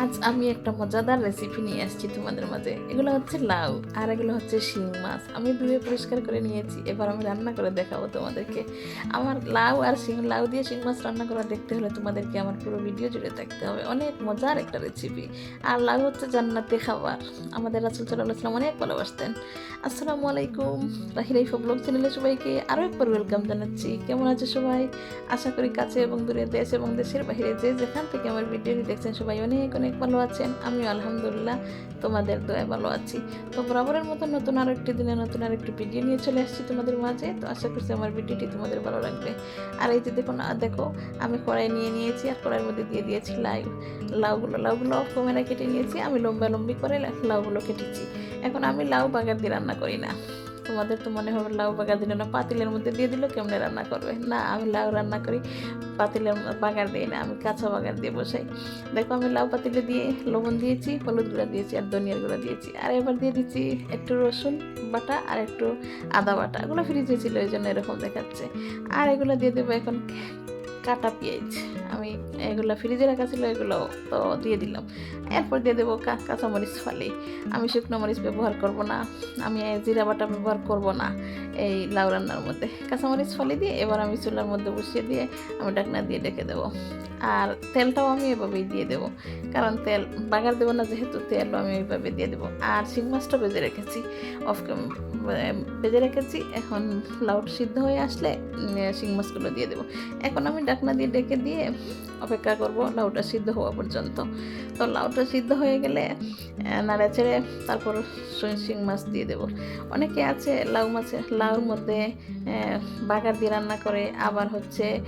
আজ আমি একটা মজাদার রেসিপি নিয়ে আসছি তোমাদের মাঝে। এগুলো হচ্ছে লাউ আর এগুলো হচ্ছে শিং মাছ। আমি ধুয়ে পরিষ্কার করে নিয়েছি, এবার আমি রান্না করে দেখাবো তোমাদেরকে। আমার লাউ আর শিং, লাউ দিয়ে শিং মাছ রান্না করা দেখতে হলে তোমাদেরকে আমার পুরো ভিডিও জুড়ে থাকতে হবে। অনেক মজার একটা রেসিপি আর লাউ হচ্ছে জান্নাতে খাবার আমাদের রাসুল সাল্লাহ অনেক ভালোবাসতেন। আসসালামু আলাইকুম। রাহিরাই ব্লগ চ্যানেলে সবাইকে আরও একবার ওয়েলকাম জানাচ্ছি। কেমন আছে সবাই? আশা করি কাছে এবং দূরে দেশ এবং দেশের বাইরে যে যেখান থেকে আমার ভিডিওটি দেখছেন, সবাই অনেক অনেক ভালো আছেন। আমিও আলহামদুলিল্লাহ তোমাদের দয়া ভালো আছি। তো বরাবরের মতো নতুন আরও একটি দিনে নতুন আর একটি ভিডিও নিয়ে চলে আসছি তোমাদের মাঝে। তো আশা করছি আমার ভিডিওটি তোমাদের ভালো লাগবে। আর এই যে দেখো না দেখো, আমি কড়াই নিয়ে নিয়েছি আর কড়াইয়ের মধ্যে দিয়ে দিয়েছি লাউ লাউগুলো। লাউগুলো অফ ক্যামেরা কেটে নিয়েছি। আমি লম্বা লম্বি করে লাউগুলো কেটেছি। এখন আমি লাউ বাগার দিয়ে রান্না করি না। তোমাদের তো মনে হবে লাউ বাগার দিলে না, পাতিলের মধ্যে দিয়ে দিলো, কেমনে রান্না করবে? না, আমি লাউ রান্না করি, পাতিলের বাগার দিই না, আমি কাঁচা বাগার দিয়ে বসাই। দেখো, আমি লাউ পাতিলে দিয়ে লবণ দিয়েছি, হলুদ গুঁড়া দিয়েছি আর ধনিয়ার গুঁড়া দিয়েছি। আর এবার দিয়ে দিচ্ছি একটু রসুন বাটা আর একটু আদা বাটা। এগুলো ফ্রিজে ছিল ওই জন্য এরকম দেখাচ্ছে। আর এগুলো দিয়ে দেবো এখন কাটা পেঁয়াজ। আমি এগুলো ফ্রিজে রাখা ছিল, এগুলো তো দিয়ে দিলাম। এরপর দিয়ে দেবো কাঁচামরিচ ফালি। আমি শুকনো মরিচ ব্যবহার করব না। আমি জিরা বাটা ব্যবহার করব না এই লাউ রান্নার মধ্যে। কাঁচামরিচ ফালি দিয়ে এবার আমি চুলার মধ্যে বসিয়ে দিয়ে আমি ডাকনা দিয়ে ডেকে দেবো। আর তেলটাও আমি এভাবেই দিয়ে দেবো। কারণ তেল বাগার দেবো না, যেহেতু তেলও আমি এইভাবে দিয়ে দেবো। আর শিং মাছটা বেজে রেখেছি। অফ বেজে রেখেছি। এখন লাউ সিদ্ধ হয়ে আসলে শিং মাছগুলো দিয়ে দেবো। এখন আমি ডাকনা দিয়ে ডেকে দিয়ে অপেক্ষা করব লাউটা সিদ্ধ হওয়া পর্যন্ত। তো লাউটা সিদ্ধ হয়ে গেলে নাড়া ছেড়ে তারপর শ- মাছ দিয়ে দেব। অনেকে আছে লাউ মাছে, লাউর মধ্যে বাগার দিয়ে রান্না করে, আবার হচ্ছে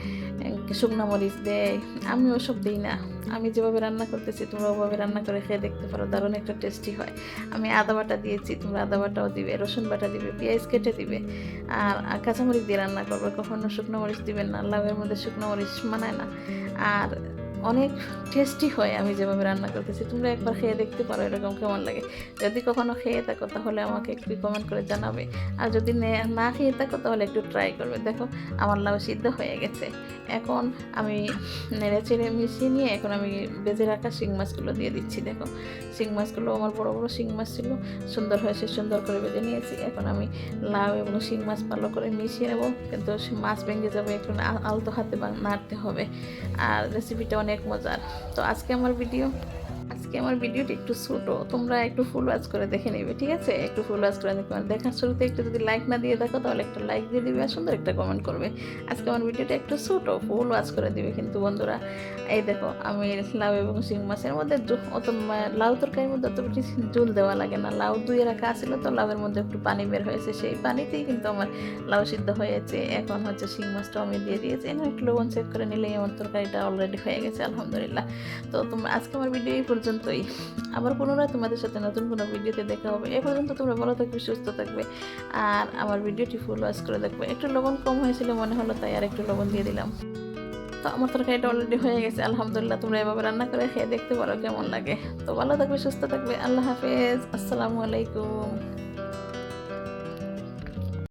শুকনো মরিচ দেয় আমি ওসব দিই না। আমি যেভাবে রান্না করতেছি, তোমরা ওভাবে রান্না করে খেয়ে দেখতে পারো, দারুণ একটা টেস্টি হয়। আমি আদা বাটা দিয়েছি, তোমরা আদা বাটাও দিবে, রসুন বাটা দিবে, পেঁয়াজ কেটে দিবে, আর কাঁচামরিচ দিয়ে রান্না করবে, কখনো শুকনো মরিচ দিবেন না লাউয়ের মধ্যে শুকনো মরিচ মানায় না। আর অনেক টেস্টি হয় আমি যেভাবে রান্না করতেছি। তোমরা একবার খেয়ে দেখতে পারো এরকম কেমন লাগে। যদি কখনো খেয়ে থাকো তাহলে আমাকে একটু কমেন্ট করে জানাবে। আর যদি নে- খেয়ে থাকো তাহলে একটু ট্রাই করবে। দেখো, আমার লাউ সিদ্ধ হয়ে গেছে। এখন আমি নেড়ে চেড়ে মিশিয়ে নিয়ে এখন আমি বেজে রাখা শিং মাছগুলো দিয়ে দিচ্ছি, দেখো। শিং মাছগুলো আমার বড় বড় শিং মাছ ছিল, সুন্দর হয়েছে, সুন্দর করে বেজে নিয়েছি। এখন আমি লাউ এবং শিং মাছ ভালো করে মিশিয়ে নেব। কিন্তু মাছ ভেঙে যাবে, একটু আলতো হাতে নাড়তে হবে। আর রেসিপিটা অনেক মজার। তো আজকে আমার ভিডিও আজকে আমার ভিডিওটি একটু ছোট, তোমরা একটু ফুল ওয়াচ করে দেখে নেবে, ঠিক আছে? একটু ফুল ওয়াচ করে দেখবে দেখার শুরুতে একটু যদি লাইক না দিয়ে দেখো, তাহলে একটা লাইক দিয়ে দিবে আর সুন্দর একটা কমেন্ট করবে। আজকে আমার ভিডিওটা একটু ছোট ফুল ওয়াচ করে দিবে কিন্তু বন্ধুরা। এই দেখো, আমি লাউ এবং শিং মাছের মধ্যে অত লাউ তরকারির মধ্যে অত বেশি জল দেওয়া লাগে না। লাউ ধুয়ে রাখা ছিল তো লাউয়ের মধ্যে একটু পানি বের হয়েছে, সেই পানিতেই কিন্তু আমার লাউ সিদ্ধ হয়েছে। এখন হচ্ছে শিং মাছটা আমি দিয়ে দিয়েছি। একটু লবণ চেক করে নিলেই আমার তরকারিটা অলরেডি হয়ে গেছে, আলহামদুলিল্লাহ। তো তোমরা আজকে আমার ভিডিও এই পর্যন্তই। আবার পুনরায় তোমাদের সাথে নতুন কোনো ভিডিওতে দেখা হবে। এ পর্যন্ত তোমরা ভালো থাকবে, সুস্থ থাকবে, আর আমার ভিডিওটি ফুল ওয়াশ করে দেখবে। একটু লবণ কম হয়েছিল মনে হলো, তাই আর একটু লবণ দিয়ে দিলাম। তো আমার তরকারিটা অলরেডি হয়ে গেছে, আলহামদুলিল্লাহ। তোমরা এভাবে রান্না করে খেয়ে দেখতে পারো কেমন লাগে। তো ভালো থাকবে, সুস্থ থাকবে। আল্লাহ হাফেজ। আসসালামু আলাইকুম।